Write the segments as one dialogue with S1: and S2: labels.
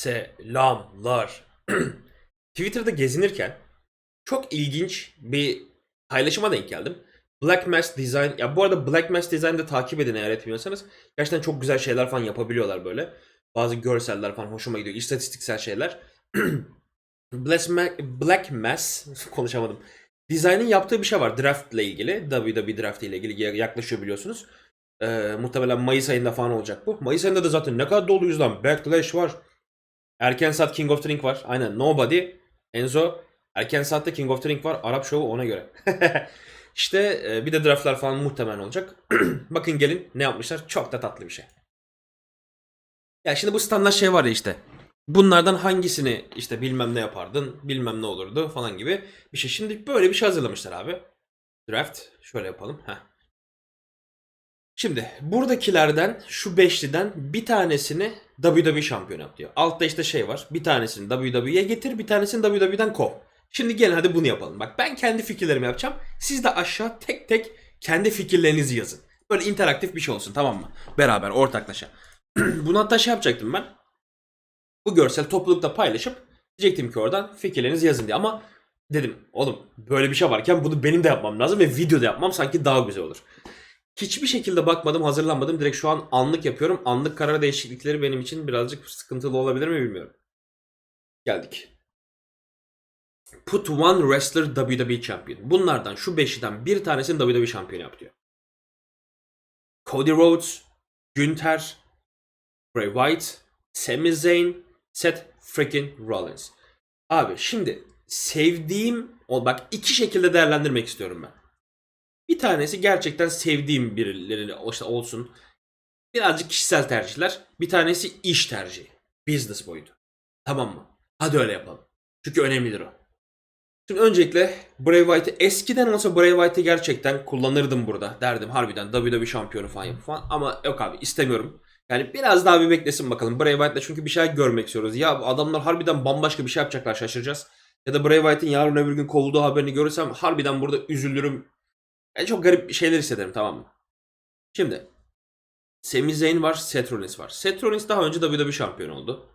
S1: Selamlar. Twitter'da gezinirken çok ilginç bir paylaşıma denk geldim. Black Mask Design, ya bu arada Black Mask Design'ı takip edin eğer etmiyorsanız. Gerçekten çok güzel şeyler falan yapabiliyorlar böyle. Bazı görseller falan hoşuma gidiyor. İstatistiksel şeyler. Black, Ma- Black Mass, konuşamadım. Design'ın yaptığı bir şey var draft ile ilgili. WWE draft ile ilgili yaklaşıyor biliyorsunuz. Ee, muhtemelen Mayıs ayında falan olacak bu. Mayıs ayında da zaten ne kadar doluyuz lan. Backlash var. Erken saat King of Ring var. Aynen Nobody. Enzo. Erken saatte King of Ring var. Arap Show'u ona göre. işte e, bir de draftlar falan muhtemelen olacak. Bakın gelin ne yapmışlar. Çok da tatlı bir şey. Ya şimdi bu standart şey var ya işte. Bunlardan hangisini işte bilmem ne yapardın, bilmem ne olurdu falan gibi bir şey. Şimdi böyle bir şey hazırlamışlar abi. Draft. Şöyle yapalım. Heh. Şimdi buradakilerden şu beşliden bir tanesini WWE şampiyonu yap diyor. Altta işte şey var. Bir tanesini WWE'ye getir, bir tanesini WWE'den kov. Şimdi gelin hadi bunu yapalım. Bak ben kendi fikirlerimi yapacağım. Siz de aşağı tek tek kendi fikirlerinizi yazın. Böyle interaktif bir şey olsun tamam mı? Beraber ortaklaşa. bunu hatta şey yapacaktım ben. Bu görsel toplulukta paylaşıp diyecektim ki oradan fikirlerinizi yazın diye. Ama dedim oğlum böyle bir şey varken bunu benim de yapmam lazım ve videoda yapmam sanki daha güzel olur. Hiçbir şekilde bakmadım, hazırlanmadım. Direkt şu an anlık yapıyorum. Anlık karar değişiklikleri benim için birazcık sıkıntılı olabilir mi bilmiyorum. Geldik. Put one wrestler WWE champion. Bunlardan şu beşiden bir tanesini WWE şampiyonu yap diyor. Cody Rhodes, Günther, Bray Wyatt, Sami Zayn, Seth freaking Rollins. Abi şimdi sevdiğim, bak iki şekilde değerlendirmek istiyorum ben. Bir tanesi gerçekten sevdiğim birileri işte olsun. Birazcık kişisel tercihler. Bir tanesi iş tercihi. Business boyutu. Tamam mı? Hadi öyle yapalım. Çünkü önemlidir o. Şimdi öncelikle Bray Wyatt'ı eskiden olsa Bray Wyatt'ı gerçekten kullanırdım burada. Derdim harbiden WWE şampiyonu falan yapıp falan. Ama yok abi istemiyorum. Yani biraz daha bir beklesin bakalım. Bray Wyatt'la çünkü bir şey görmek istiyoruz. Ya adamlar harbiden bambaşka bir şey yapacaklar şaşıracağız. Ya da Bray Wyatt'ın yarın öbür gün kovulduğu haberini görürsem harbiden burada üzülürüm. Yani çok garip şeyler hissederim tamam mı? Şimdi Sami Zayn var, Seth Rollins var. Seth Rollins daha önce WWE şampiyonu oldu.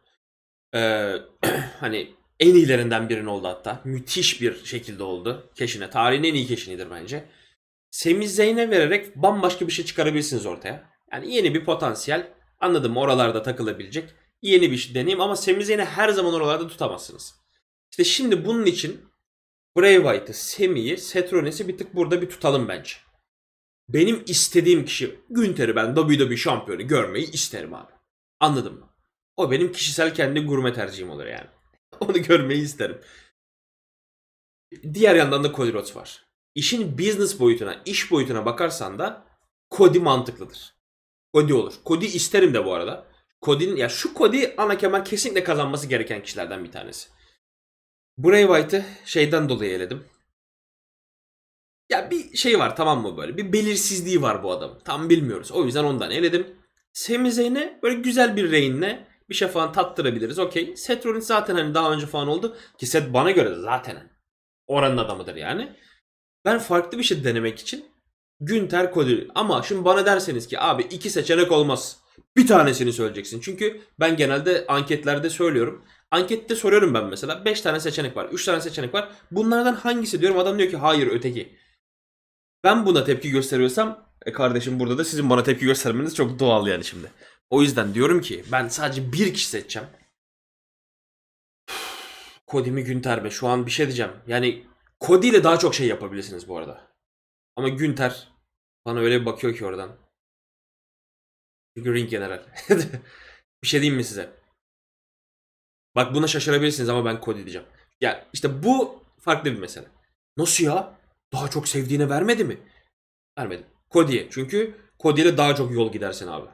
S1: Ee, hani en iyilerinden birinin oldu hatta. Müthiş bir şekilde oldu. Keşine. Tarihin en iyi keşinidir bence. Sami Zayn'e vererek bambaşka bir şey çıkarabilirsiniz ortaya. Yani yeni bir potansiyel. Anladım? Oralarda takılabilecek. Yeni bir şey deneyim ama Sami Zayn'i her zaman oralarda tutamazsınız. İşte şimdi bunun için Bray Wyatt'ı, Sami'yi, Seth Rollins'i bir tık burada bir tutalım bence. Benim istediğim kişi Günter'i ben WWE şampiyonu görmeyi isterim abi. Anladın mı? O benim kişisel kendi gurme tercihim olur yani. Onu görmeyi isterim. Diğer yandan da Cody Rhodes var. İşin business boyutuna, iş boyutuna bakarsan da Cody mantıklıdır. Cody olur. Cody isterim de bu arada. Cody'nin ya şu Cody ana kemer kesinlikle kazanması gereken kişilerden bir tanesi. Bray Wyatt'ı şeyden dolayı eledim. Ya bir şey var tamam mı böyle? Bir belirsizliği var bu adamın. Tam bilmiyoruz. O yüzden ondan eledim. Sami Zayn'e böyle güzel bir reign bir şey falan tattırabiliriz. Okey. Seth Rollins zaten hani daha önce falan oldu. Ki Seth bana göre zaten oranın adamıdır yani. Ben farklı bir şey denemek için Günter Cody. Ama şimdi bana derseniz ki abi iki seçenek olmaz. Bir tanesini söyleyeceksin. Çünkü ben genelde anketlerde söylüyorum. Ankette soruyorum ben mesela. 5 tane seçenek var. 3 tane seçenek var. Bunlardan hangisi diyorum. Adam diyor ki hayır öteki. Ben buna tepki gösteriyorsam e kardeşim burada da sizin bana tepki göstermeniz çok doğal yani şimdi. O yüzden diyorum ki ben sadece bir kişi seçeceğim. Cody mi Günter mi? Şu an bir şey diyeceğim. Yani Cody ile daha çok şey yapabilirsiniz bu arada. Ama Günter bana öyle bir bakıyor ki oradan. Çünkü ring general. bir şey diyeyim mi size? Bak buna şaşırabilirsiniz ama ben Cody diyeceğim. Ya işte bu farklı bir mesele. Nasıl ya? Daha çok sevdiğine vermedi mi? Vermedi. Cody'ye. Çünkü Cody ile daha çok yol gidersin abi.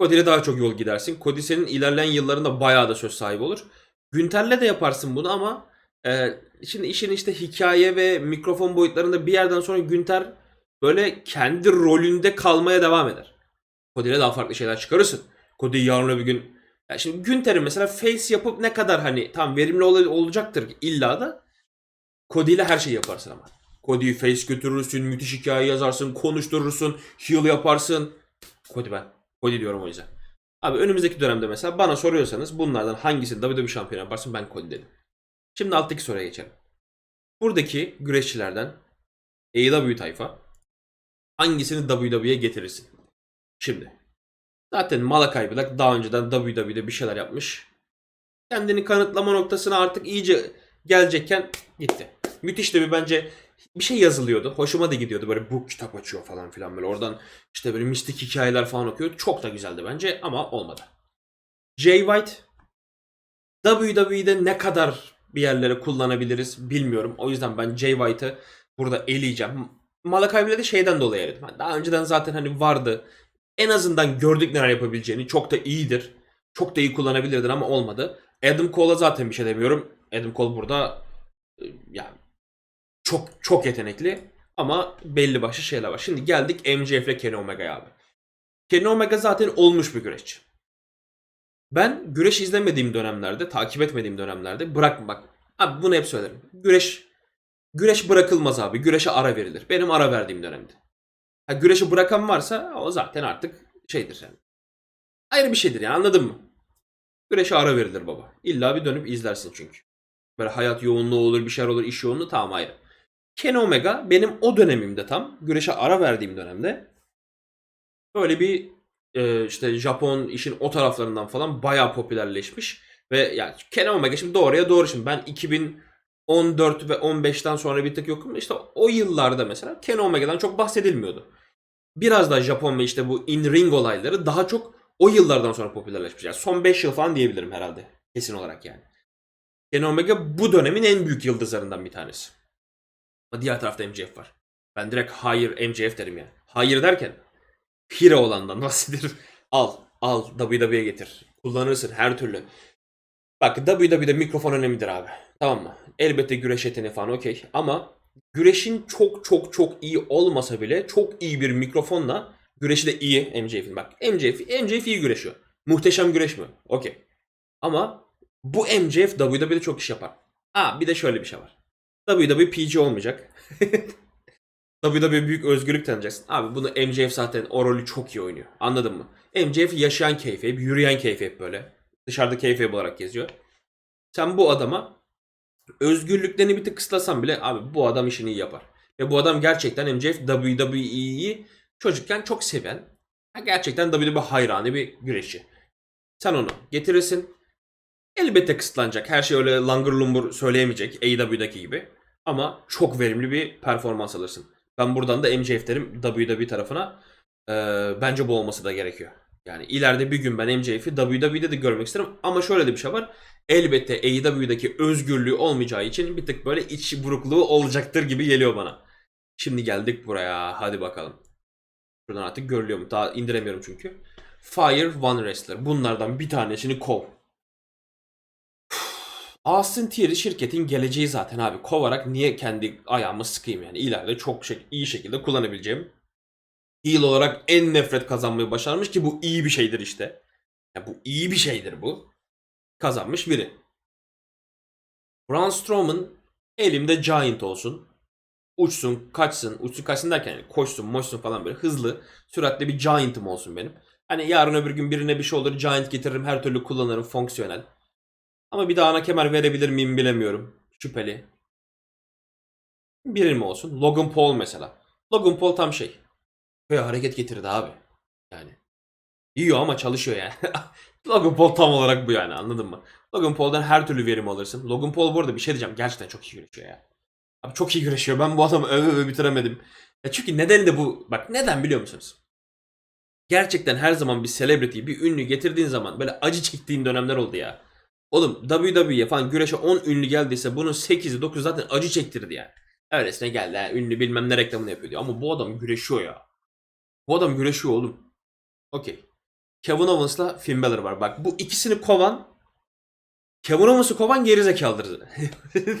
S1: Cody ile daha çok yol gidersin. Cody senin ilerleyen yıllarında bayağı da söz sahibi olur. Günter'le de yaparsın bunu ama e, şimdi işin işte hikaye ve mikrofon boyutlarında bir yerden sonra Günter böyle kendi rolünde kalmaya devam eder. Cody ile daha farklı şeyler çıkarırsın. Cody yarın öbür gün ya şimdi Günter'in mesela face yapıp ne kadar hani tam verimli ol- olacaktır illa da Cody ile her şeyi yaparsın ama. Cody'yi face götürürsün, müthiş hikaye yazarsın, konuşturursun, heal yaparsın. Cody ben. Cody diyorum o yüzden. Abi önümüzdeki dönemde mesela bana soruyorsanız bunlardan hangisini WWE şampiyonu yaparsın ben Cody dedim. Şimdi alttaki soruya geçelim. Buradaki güreşçilerden AEW tayfa hangisini WWE'ye getirirsin? Şimdi. Zaten Malakai Black daha önceden WWE'de bir şeyler yapmış. Kendini kanıtlama noktasına artık iyice gelecekken gitti. Müthiş de bir bence bir şey yazılıyordu. Hoşuma da gidiyordu. Böyle bu kitap açıyor falan filan böyle. Oradan işte böyle mistik hikayeler falan okuyor. Çok da güzeldi bence ama olmadı. Jay White WWE'de ne kadar bir yerlere kullanabiliriz bilmiyorum. O yüzden ben Jay White'ı burada eleyeceğim. Malakai Black'ı şeyden dolayı eledim. Daha önceden zaten hani vardı. En azından gördük neler yapabileceğini. Çok da iyidir. Çok da iyi kullanabilirdin ama olmadı. Adam Cole'a zaten bir şey demiyorum. Adam Cole burada e, yani çok çok yetenekli ama belli başlı şeyler var. Şimdi geldik MJF ile Kenny Omega'ya abi. Kenny Omega zaten olmuş bir güreşçi. Ben güreş izlemediğim dönemlerde, takip etmediğim dönemlerde bırak bak. Abi bunu hep söylerim. Güreş güreş bırakılmaz abi. Güreşe ara verilir. Benim ara verdiğim dönemde. Ha, güreşi bırakan varsa o zaten artık şeydir yani. Ayrı bir şeydir yani anladın mı? Güreşe ara verilir baba. İlla bir dönüp izlersin çünkü. Böyle hayat yoğunluğu olur, bir şeyler olur, iş yoğunluğu tamam ayrı. Kenny Omega benim o dönemimde tam güreşe ara verdiğim dönemde böyle bir e, işte Japon işin o taraflarından falan bayağı popülerleşmiş ve yani Kenny Omega şimdi doğruya doğru şimdi ben 2014 ve 15'ten sonra bir tık yokum işte o yıllarda mesela Kenny Omega'dan çok bahsedilmiyordu. Biraz da Japon ve işte bu in ring olayları daha çok o yıllardan sonra popülerleşmiş. Yani son 5 yıl falan diyebilirim herhalde kesin olarak yani. Kenny Omega bu dönemin en büyük yıldızlarından bir tanesi. Ama diğer tarafta MJF var. Ben direkt hayır MJF derim ya. Hayır derken hero olandan bahsediyorum. Al, al WWE'ye getir. Kullanırsın her türlü. Bak WWE'de mikrofon önemlidir abi. Tamam mı? Elbette güreş yeteneği falan okey. Ama güreşin çok çok çok iyi olmasa bile çok iyi bir mikrofonla güreşi de iyi MJF'in. Bak MJF, MJF iyi güreşiyor. Muhteşem güreşmiyor. Okey. Ama bu MJF WWE'de çok iş yapar. Ha bir de şöyle bir şey var. WWE PG olmayacak. WWE büyük özgürlük tanıyacaksın. Abi bunu MJF zaten o rolü çok iyi oynuyor. Anladın mı? MJF yaşayan keyfeyip, yürüyen keyfeyip böyle. Dışarıda keyfeyip olarak geziyor. Sen bu adama özgürlüklerini bir tık kısıtlasan bile abi bu adam işini iyi yapar. Ve bu adam gerçekten MJF WWE'yi çocukken çok seven, gerçekten WWE hayranı bir güreşçi. Sen onu getirirsin. Elbette kısıtlanacak. Her şey öyle langır lumbur söyleyemeyecek AEW'daki gibi. Ama çok verimli bir performans alırsın. Ben buradan da MJF derim WWE tarafına. Ee, bence bu olması da gerekiyor. Yani ileride bir gün ben MJF'i WWE'de de görmek isterim. Ama şöyle de bir şey var. Elbette AEW'daki özgürlüğü olmayacağı için bir tık böyle iç burukluğu olacaktır gibi geliyor bana. Şimdi geldik buraya. Hadi bakalım. Buradan artık görülüyor mu? Daha indiremiyorum çünkü. Fire One Wrestler. Bunlardan bir tanesini kov. Austin Theory şirketin geleceği zaten abi. Kovarak niye kendi ayağımı sıkayım yani. İleride çok şey, iyi şekilde kullanabileceğim. Heel olarak en nefret kazanmayı başarmış ki bu iyi bir şeydir işte. Ya bu iyi bir şeydir bu. Kazanmış biri. Braun Strowman elimde Giant olsun. Uçsun, kaçsın, uçsun kaçsın derken yani koşsun, moşsun falan böyle hızlı, süratli bir Giant'ım olsun benim. Hani yarın öbür gün birine bir şey olur, Giant getiririm, her türlü kullanırım, fonksiyonel. Ama bir daha ana kemer verebilir miyim bilemiyorum. Şüpheli. Biri mi olsun? Logan Paul mesela. Logan Paul tam şey. Böyle hareket getirdi abi. Yani. Yiyor ama çalışıyor yani. Logan Paul tam olarak bu yani anladın mı? Logan Paul'dan her türlü verim alırsın. Logan Paul bu arada bir şey diyeceğim. Gerçekten çok iyi güreşiyor ya. Abi çok iyi güreşiyor. Ben bu adamı öve öve bitiremedim. Ya çünkü nedeni de bu. Bak neden biliyor musunuz? Gerçekten her zaman bir celebrity, bir ünlü getirdiğin zaman böyle acı çektiğin dönemler oldu ya. Oğlum WWE'ye falan güreşe 10 ünlü geldiyse bunun 8'i 9'u zaten acı çektirdi yani. Öylesine geldi ha, ünlü bilmem ne reklamını yapıyor diyor. Ama bu adam güreşiyor ya. Bu adam güreşiyor oğlum. Okey. Kevin Owens'la Finn Balor var. Bak bu ikisini kovan Kevin Owens'ı kovan gerizekalıdır.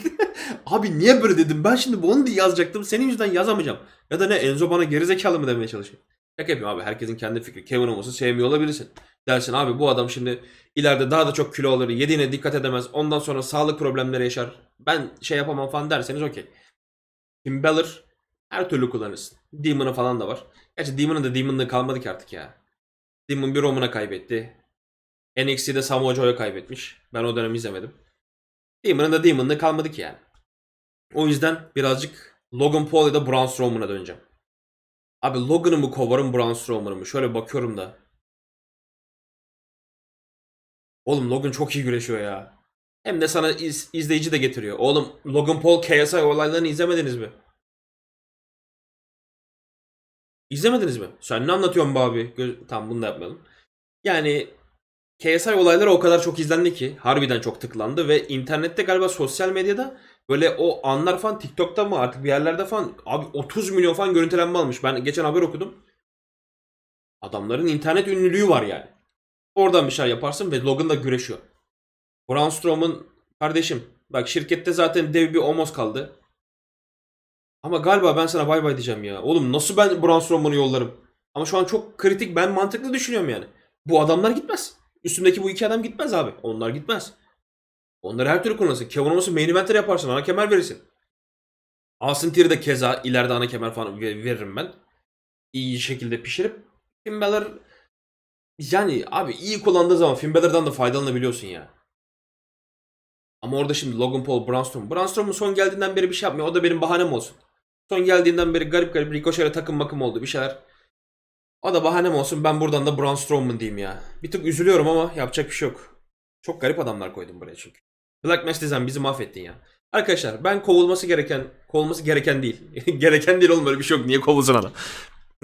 S1: Abi niye böyle dedim? Ben şimdi bunu diye yazacaktım. Senin yüzünden yazamayacağım. Ya da ne Enzo bana gerizekalı mı demeye çalışıyor. Şaka yapıyorum abi. Herkesin kendi fikri. Kevin Owens'ı sevmiyor olabilirsin. Dersin abi bu adam şimdi ileride daha da çok kilo alır. Yediğine dikkat edemez. Ondan sonra sağlık problemleri yaşar. Ben şey yapamam falan derseniz okey. Finn Balor her türlü kullanırsın. Demon'ı falan da var. Gerçi Demon'ın da Demon'lığı kalmadı ki artık ya. Demon bir Roman'a kaybetti. NXT'de Samoa Joe'ya kaybetmiş. Ben o dönem izlemedim. Demon'ın da Demon'lığı kalmadı ki yani. O yüzden birazcık Logan Paul ya da Braun Strowman'a döneceğim. Abi Logan'ı mı kovarım Braun Strowman'ı mı? Şöyle bakıyorum da. Oğlum Logan çok iyi güreşiyor ya. Hem de sana iz- izleyici de getiriyor. Oğlum Logan Paul KSI olaylarını izlemediniz mi? İzlemediniz mi? Sen ne anlatıyorsun be abi? Gö- tamam bunu da yapmayalım. Yani KSI olayları o kadar çok izlendi ki harbiden çok tıklandı ve internette galiba sosyal medyada böyle o anlar falan TikTok'ta mı artık bir yerlerde falan abi 30 milyon falan görüntülenme almış. Ben geçen haber okudum. Adamların internet ünlülüğü var yani. Oradan bir şey yaparsın ve Logan da güreşiyor. Braun Strowman kardeşim bak şirkette zaten dev bir omos kaldı. Ama galiba ben sana bay bay diyeceğim ya. Oğlum nasıl ben Braun Strowman'ı yollarım? Ama şu an çok kritik ben mantıklı düşünüyorum yani. Bu adamlar gitmez. Üstümdeki bu iki adam gitmez abi. Onlar gitmez. Onları her türlü kullanırsın. Kevin Owens'ı main eventer yaparsın. Ana kemer verirsin. Austin Theory de keza ileride ana kemer falan ver- veririm ben. İyi şekilde pişirip Finn Balor yani abi iyi kullandığı zaman Finn Balor'dan da faydalanabiliyorsun ya. Ama orada şimdi Logan Paul, Braun Strowman. Braun Strowman son geldiğinden beri bir şey yapmıyor. O da benim bahanem olsun. Son geldiğinden beri garip garip Ricochet'e takım makım oldu bir şeyler. O da bahanem olsun. Ben buradan da Braun Strowman diyeyim ya. Bir tık üzülüyorum ama yapacak bir şey yok. Çok garip adamlar koydum buraya çünkü. Black Mass Design bizi mahvettin ya. Arkadaşlar ben kovulması gereken, kovulması gereken değil. gereken değil oğlum böyle bir şey yok. Niye kovulsun adam?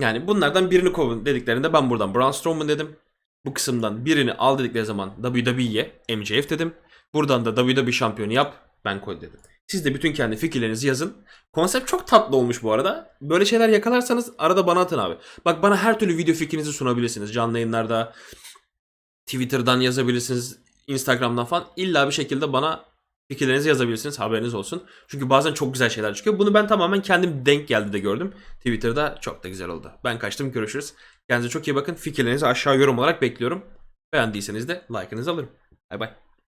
S1: Yani bunlardan birini kovun dediklerinde ben buradan Braun Strowman dedim. Bu kısımdan birini al dedikleri zaman WWE'ye MJF dedim. Buradan da WWE şampiyonu yap ben koy dedim. Siz de bütün kendi fikirlerinizi yazın. Konsept çok tatlı olmuş bu arada. Böyle şeyler yakalarsanız arada bana atın abi. Bak bana her türlü video fikrinizi sunabilirsiniz. Canlı yayınlarda, Twitter'dan yazabilirsiniz, Instagram'dan falan. İlla bir şekilde bana fikirlerinizi yazabilirsiniz. Haberiniz olsun. Çünkü bazen çok güzel şeyler çıkıyor. Bunu ben tamamen kendim denk geldi de gördüm. Twitter'da çok da güzel oldu. Ben kaçtım görüşürüz. Kendinize çok iyi bakın. Fikirlerinizi aşağı yorum olarak bekliyorum. Beğendiyseniz de like'ınızı alırım. Bay bay.